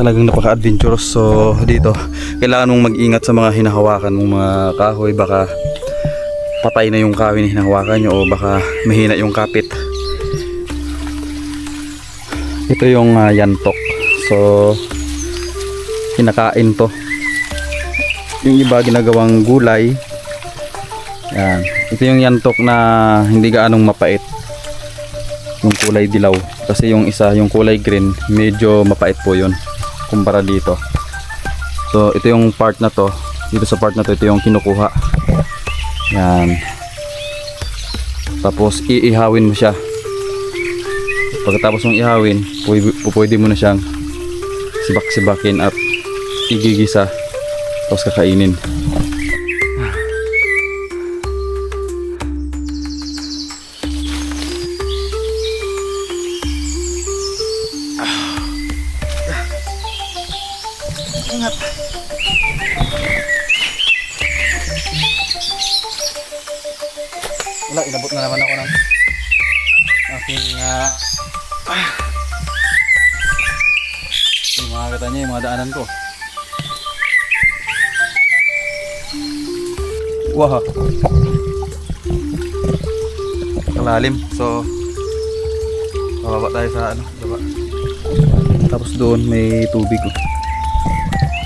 Talagang napaka-adventurous. So, dito, kailangan mong mag-ingat sa mga hinahawakan mong mga kahoy. Baka patay na yung kahoy na hinahawakan nyo o baka mahina yung kapit. Ito yung ah, yantok. So, kinakain to. Yung iba ginagawang gulay. Yan. Ito yung yantok na hindi gaanong mapait. Yung kulay dilaw. Kasi yung isa yung kulay green medyo mapait po yun kumpara dito. So ito yung part na to. Dito sa part na to ito yung kinukuha. Yan. Tapos iihawin mo siya. Pagkatapos mong ihawin pwede, mo na siyang sibak-sibakin at igigisa tapos kakainin. Wala, inabot na naman ako ng aking uh, yung mga kata niya, yung mga daanan ko. Wow. Kalalim. So, bababa tayo sa ano, baba. Tapos doon may tubig. oh.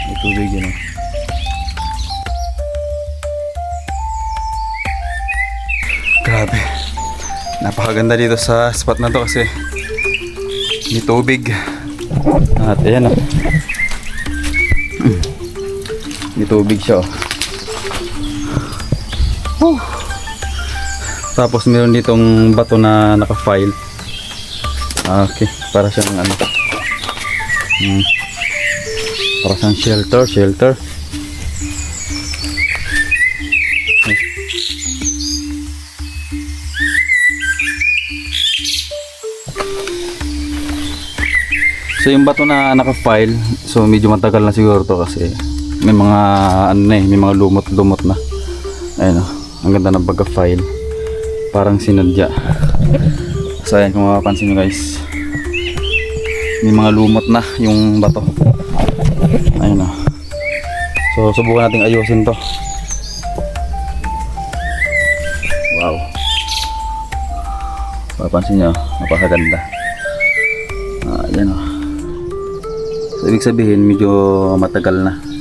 May tubig yun. oh. Grabe. Napakaganda dito sa spot na to kasi may tubig. At ayan oh. May tubig siya oh. Whew. Tapos meron ditong bato na naka-file. Ah, Okay, para siyang ano. Hmm. Para siyang shelter, shelter. So yung bato na naka-file, so medyo matagal na siguro to kasi may mga ano na eh, may mga lumot-lumot na. Ayun oh, ang ganda ng pagka-file. Parang sinadya. So ayan kung mapapansin nyo guys. May mga lumot na yung bato. Ayun oh. So subukan nating ayusin to. Wow. Mapapansin nyo, napakaganda. Ah, yan oh. So, ibig sabihin medyo matagal na.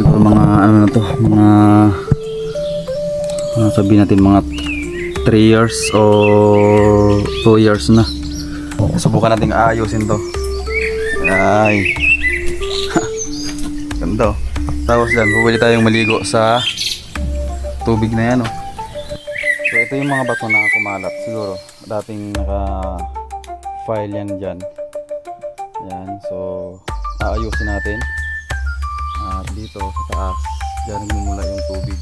Siguro mga ano na to, mga ano sabihin natin mga 3 years or 2 years na. Subukan nating ayusin to. Ay. Ganda oh. Tapos dyan, pwede tayong maligo sa tubig na yan oh. So ito yung mga bato na kumalat siguro. Dating naka file yan dyan. Yan, so aayusin natin. At dito sa taas, dyan nagmumula yung tubig.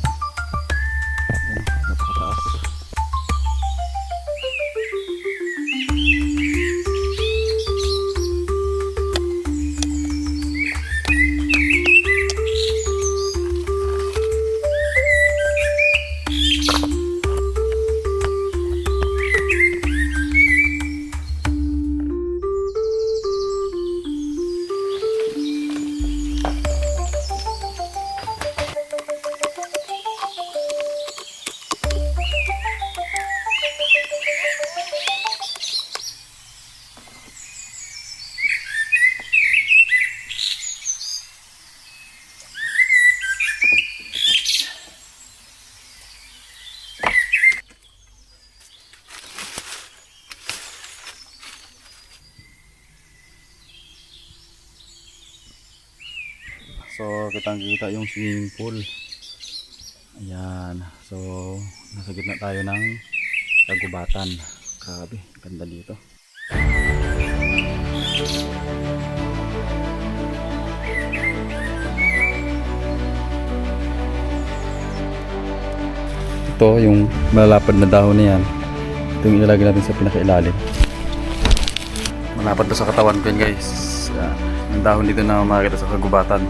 Yan, napakataas. So, kitang kita yung swimming pool. Ayan. So, nasa gitna tayo ng kagubatan. Grabe, ganda dito. Ito, yung malalapad na dahon na yan. Ito yung ilalagay natin sa pinakailalim. Malapad to sa katawan ko yun guys. Ang dahon dito na makikita sa kagubatan.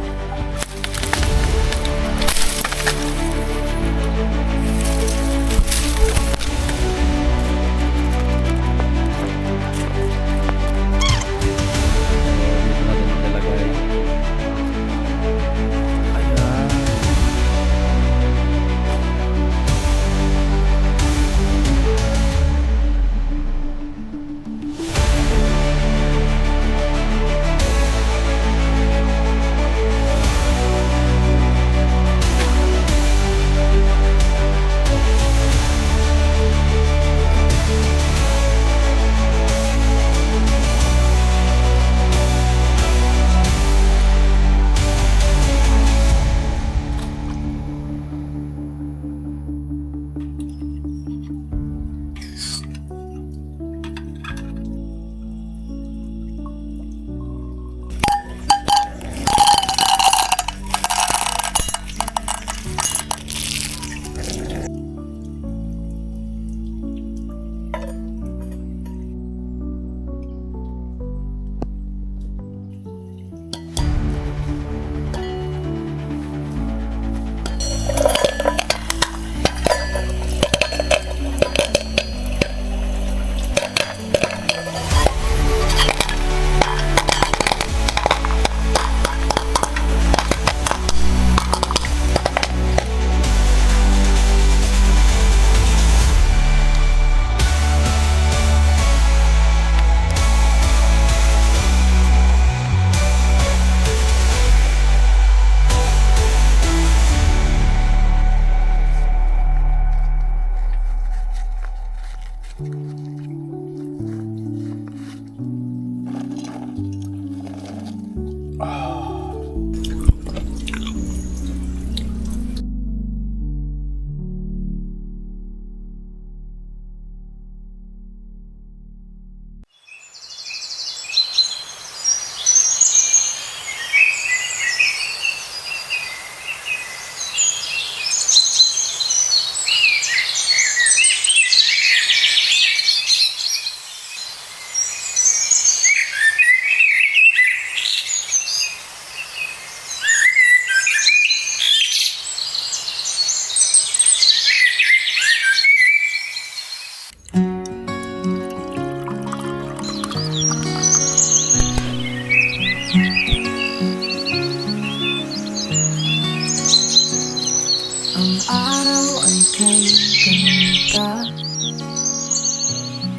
Ang araw ay kay ganda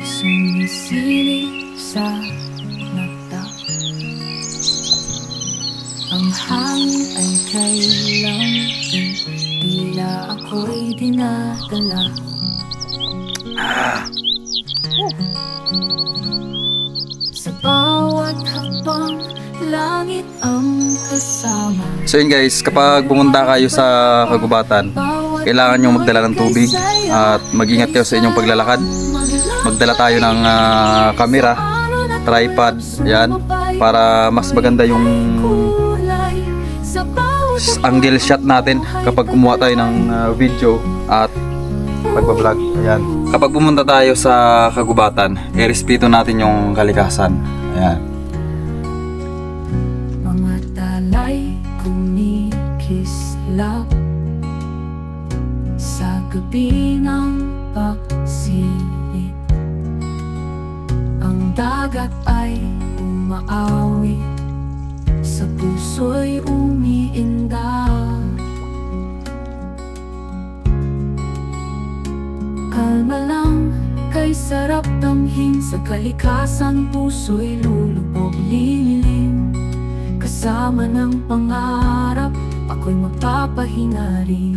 Sumisili sa mata. Ang hangin ay kay langit Tila ako'y dinadala. Sa bawat hakbang So yun guys, kapag pumunta kayo sa kagubatan, kailangan nyo magdala ng tubig at mag-ingat kayo sa inyong paglalakad. Magdala tayo ng ah, camera, tripod, yan, para mas maganda yung angle shot natin kapag kumuha tayo ng ah, video at pagbablog. Ayan. Kapag pumunta tayo sa kagubatan, irespeto natin yung kalikasan. Ayan. Mga talay kumikislap Sa gabi ng pagsilip Ang dagat ay umaawit Sa puso'y umiinda. Kalma lang, kay sarap damhin Sa kalikasan puso'y lulubog lilim Kasama ng pangarap, ako'y magpapahinga rin